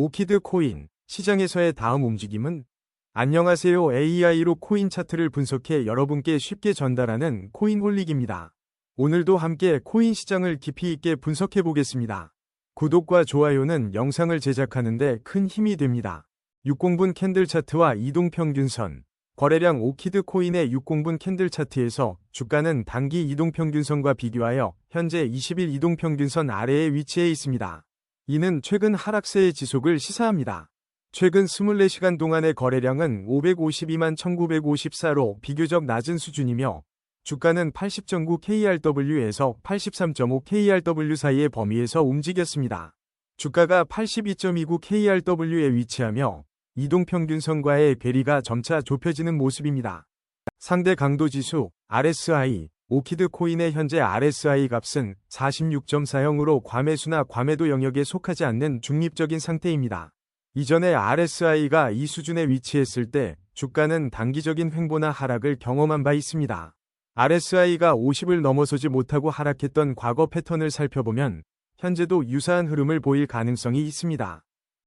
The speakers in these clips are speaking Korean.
오키드 코인 시장에서의 다음 움직임은 안녕하세요 AI로 코인 차트를 분석해 여러분께 쉽게 전달하는 코인홀릭입니다. 오늘도 함께 코인 시장을 깊이 있게 분석해 보겠습니다. 구독과 좋아요는 영상을 제작하는데 큰 힘이 됩니다. 60분 캔들 차트와 이동평균선 거래량 오키드 코인의 60분 캔들 차트에서 주가는 단기 이동평균선과 비교하여 현재 20일 이동평균선 아래에 위치해 있습니다. 이는 최근 하락세의 지속을 시사합니다. 최근 24시간 동안의 거래량은 552만 1954로 비교적 낮은 수준이며 주가는 80.9 KRW에서 83.5 KRW 사이의 범위에서 움직였습니다. 주가가 82.29 KRW에 위치하며 이동평균선과의 괴리가 점차 좁혀지는 모습입니다. 상대 강도 지수 RSI 오키드 코인의 현재 RSI 값은 46.40으로 과매수나 과매도 영역에 속하지 않는 중립적인 상태입니다. 이전에 RSI가 이 수준에 위치했을 때 주가는 단기적인 횡보나 하락을 경험한 바 있습니다. RSI가 50을 넘어서지 못하고 하락했던 과거 패턴을 살펴보면 현재도 유사한 흐름을 보일 가능성이 있습니다.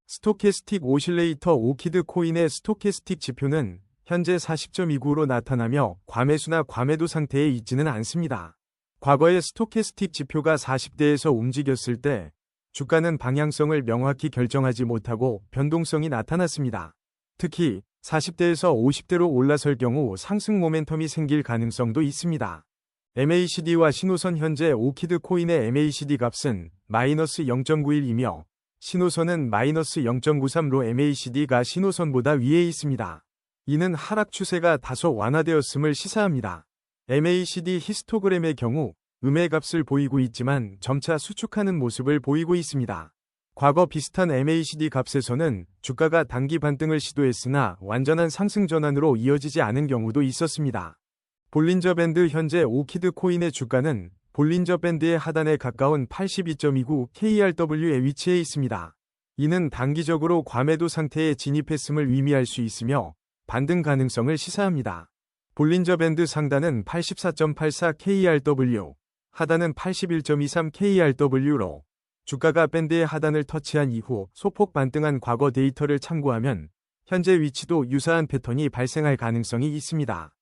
스토캐스틱 오실레이터 오키드 코인의 스토캐스틱 지표는 현재 40.29로 나타나며 과매수나 과매도 상태에 있지는 않습니다. 과거의 스토캐스틱 지표가 40대에서 움직였을 때 주가는 방향성을 명확히 결정하지 못하고 변동성이 나타났습니다. 특히 40대에서 50대로 올라설 경우 상승 모멘텀이 생길 가능성도 있습니다. MACD와 신호선 현재 오키드 코인의 MACD 값은 마이너스 0.91이며 신호선은 마이너스 0.93로 MACD가 신호선보다 위에 있습니다. 이는 하락 추세가 다소 완화되었음을 시사합니다. MACD 히스토그램의 경우 음의 값을 보이고 있지만 점차 수축하는 모습을 보이고 있습니다. 과거 비슷한 MACD 값에서는 주가가 단기 반등을 시도했으나 완전한 상승 전환으로 이어지지 않은 경우도 있었습니다. 볼린저 밴드 현재 오키드 코인의 주가는 볼린저 밴드의 하단에 가까운 82.29 KRW에 위치해 있습니다. 이는 단기적으로 과매도 상태에 진입했음을 의미할 수 있으며 반등 가능성을 시사합니다. 볼린저 밴드 상단은 84.84 KRW, 하단은 81.23 KRW로 주가가 밴드의 하단을 터치한 이후 소폭 반등한 과거 데이터를 참고하면 현재 위치도 유사한 패턴이 발생할 가능성이 있습니다.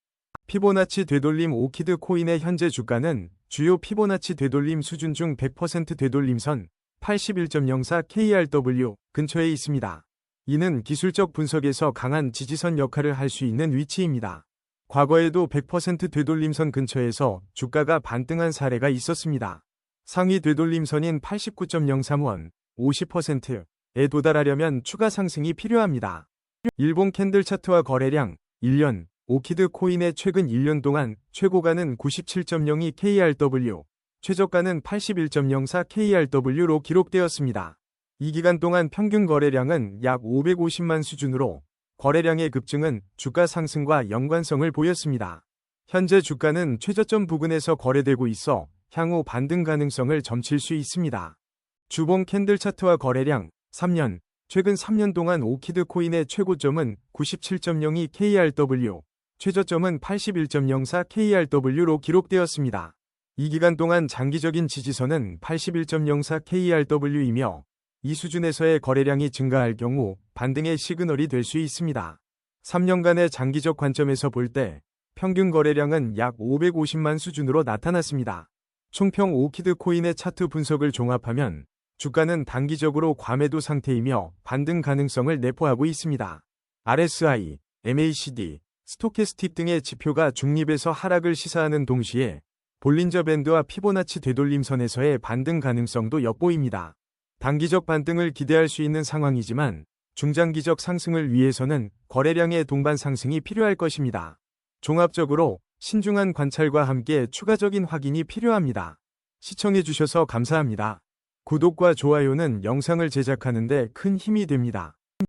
피보나치 되돌림 오키드 코인의 현재 주가는 주요 피보나치 되돌림 수준 중 100% 되돌림선 81.04 KRW 근처에 있습니다. 이는 기술적 분석에서 강한 지지선 역할을 할 수 있는 위치입니다. 과거에도 100% 되돌림선 근처에서 주가가 반등한 사례가 있었습니다. 상위 되돌림선인 89.03원 50%에 도달하려면 추가 상승이 필요합니다. 일본 캔들 차트와 거래량 1년 오키드 코인의 최근 1년 동안 최고가는 97.02 KRW, 최저가는 81.04 KRW로 기록되었습니다. 이 기간 동안 평균 거래량은 약 550만 수준으로 거래량의 급증은 주가 상승과 연관성을 보였습니다. 현재 주가는 최저점 부근에서 거래되고 있어 향후 반등 가능성을 점칠 수 있습니다. 주봉 캔들 차트와 거래량 3년 최근 3년 동안 오키드 코인의 최고점은 97.02 KRW, 최저점은 81.04 KRW로 기록되었습니다. 이 기간 동안 장기적인 지지선은 81.04 KRW이며 이 수준에서의 거래량이 증가할 경우 반등의 시그널이 될 수 있습니다. 3년간의 장기적 관점에서 볼 때 평균 거래량은 약 550만 수준으로 나타났습니다. 총평 오키드 코인의 차트 분석을 종합하면 주가는 단기적으로 과매도 상태이며 반등 가능성을 내포하고 있습니다. RSI, MACD, 스토캐스틱 등의 지표가 중립에서 하락을 시사하는 동시에 볼린저 밴드와 피보나치 되돌림선에서의 반등 가능성도 엿보입니다. 단기적 반등을 기대할 수 있는 상황이지만 중장기적 상승을 위해서는 거래량의 동반 상승이 필요할 것입니다. 종합적으로 신중한 관찰과 함께 추가적인 확인이 필요합니다. 시청해주셔서 감사합니다. 구독과 좋아요는 영상을 제작하는 데 큰 힘이 됩니다.